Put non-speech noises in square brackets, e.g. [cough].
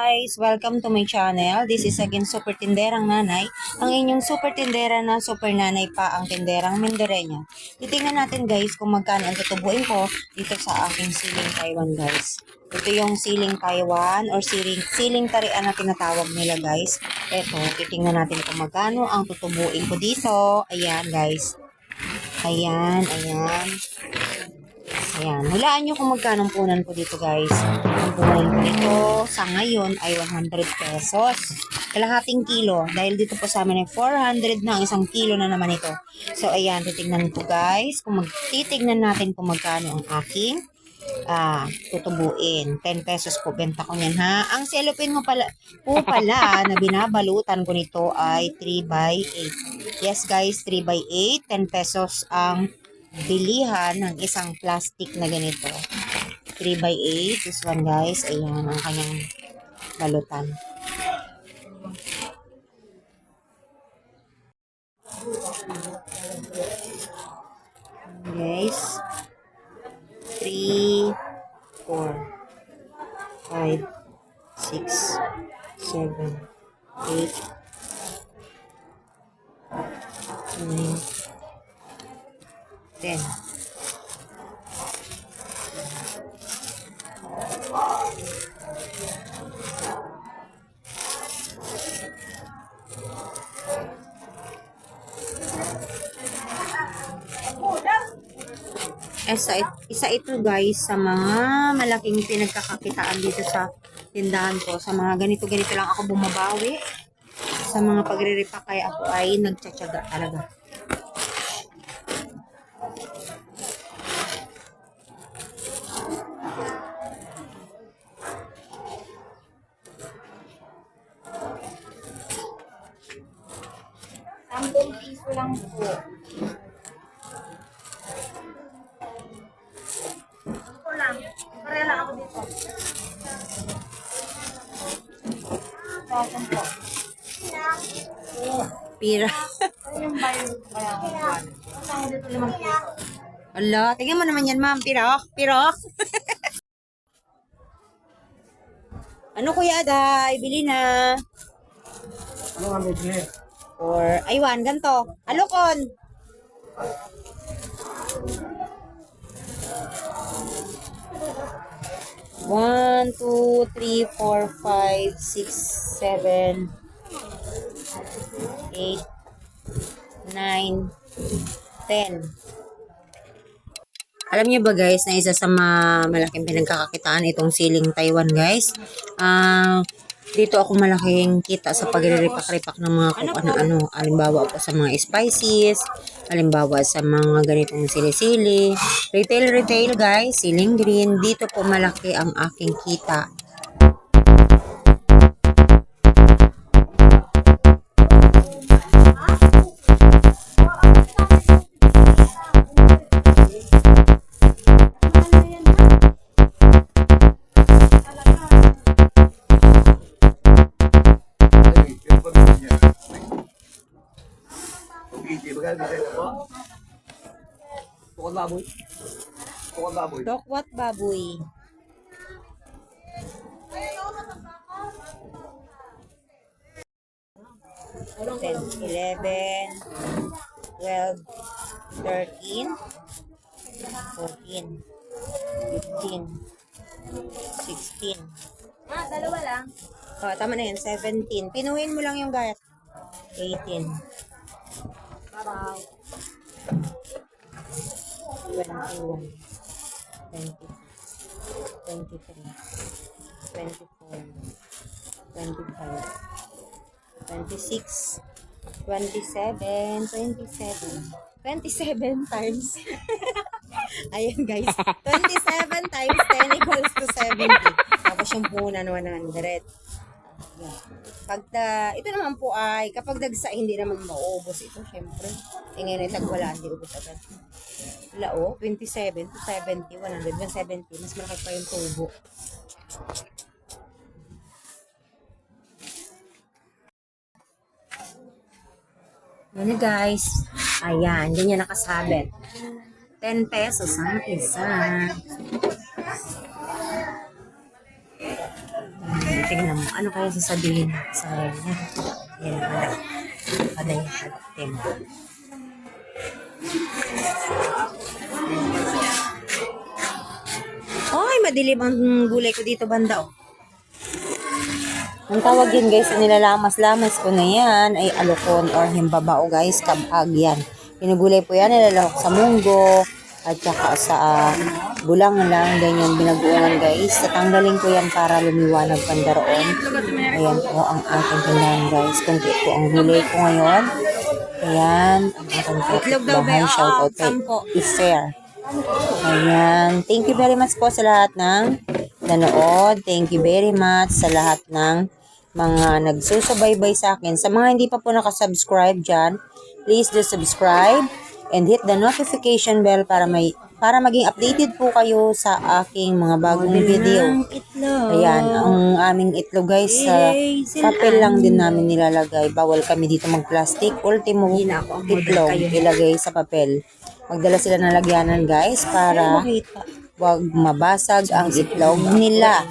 guys! Welcome to my channel. This is again Super Tinderang Nanay. Ang inyong super tindera na super nanay pa ang tinderang Menderenya. Titingnan natin guys kung magkano ang tutubuin ko dito sa aking siling Taiwan guys. Ito yung siling Taiwan or siling, siling tarian na tinatawag nila guys. Ito, titingnan natin kung magkano ang tutubuin ko dito. Ayan guys. Ayan, ayan. Ayan, hulaan nyo kung magkano punan ko dito guys. Ang punan ko dito sa ngayon ay 100 pesos. Kalahating kilo. Dahil dito po sa amin ay 400 na ang isang kilo na naman ito. So ayan, titignan ko guys. Kung magtitignan natin kung magkano ang aking ah, tutubuin. 10 pesos po benta ko niyan ha. Ang cellophane mo pala, po pala [laughs] na binabalutan ko nito ay 3 by 8. Yes guys, 3 by 8. 10 pesos ang bilihan ng isang plastic na ganito. 3 by 8 This one guys. Ayan ang kanyang balutan. Guys. 3, 4, 5, 6, 7, 8, 9, 10. Isa, isa ito guys sa mga malaking pinagkakakitaan dito sa tindahan ko. Sa mga ganito-ganito lang ako bumabawi. Sa mga pagre-repack kaya ako ay nagtsatsaga talaga. Lang po. Ito lang. Pare lang ako dito. Thousand po. Pira. Ano yung bayad kaya ko yan? Kasama dito limang piso. Ala, tingnan mo naman yan ma'am. Pirok, pirok. [laughs] ano kuya Aday? Bili na. Ano nga bibili? Or, aywan, ganto. Alokon. One, two, three, four, five, six, seven, eight, nine, ten. Alam niyo ba guys, na isa sa malaking pinagkakakitaan itong siling Taiwan guys. Ah, dito ako malaking kita sa pagre-repack-repack ng mga kung ano-ano. Halimbawa po sa mga spices, halimbawa sa mga ganitong sili-sili. Retail-retail guys, siling green. Dito po malaki ang aking kita. Po? Bukod baboy. Bukod baboy. Dokwat baboy. Ten, eleven, twelve, thirteen, fourteen, fifteen, sixteen. Ah, dalawa lang. Oh, tama na yan, 17. Pinuhin mo lang yung gayat. 18. 21, 22, 23, 24, 25, 26, 27, 27. 27 times. Ayan guys. 27 times 10 equals to 70. Tapos yung punan 100. Pag da, ito naman po ay kapag dagsa hindi naman mauubos ito syempre. Eh ngayon ay tagwala hindi ubos agad. Wala oh, 27 to 70, 100, 170. Mas malaki pa yung tubo. Yan guys. Ayan, ganyan nakasabit. 10 pesos ang isa. Tingnan mo. Ano kaya sasabihin sa kanya? Yan, wala. Kada yan, tema. Ay, madilim ang gulay ko dito banda, oh. Ang tawag yan guys, nilalamas-lamas ko na yan ay alukon or himbabao guys, kabag yan. Pinugulay po yan, nilalahok sa munggo at saka sa uh, bulang lang, ganyan binaguan guys. Tatanggalin ko yan para lumiwanag pandaroon. Ayan po ang aking tindahan guys. Kunti po ang gulay ko ngayon. Ayan, ang aking kapitbahay. Shoutout kay Iser. Ayan. Thank you very much po sa lahat ng nanood. Thank you very much sa lahat ng mga nagsusubaybay sa akin. Sa mga hindi pa po nakasubscribe dyan, please do subscribe and hit the notification bell para may para maging updated po kayo sa aking mga bagong video. Ayan, ang aming itlog guys, sa papel lang din namin nilalagay. Bawal kami dito mag-plastic. Ultimo itlog ilagay sa papel. Magdala sila ng lagyanan guys para wag mabasag ang itlog nila.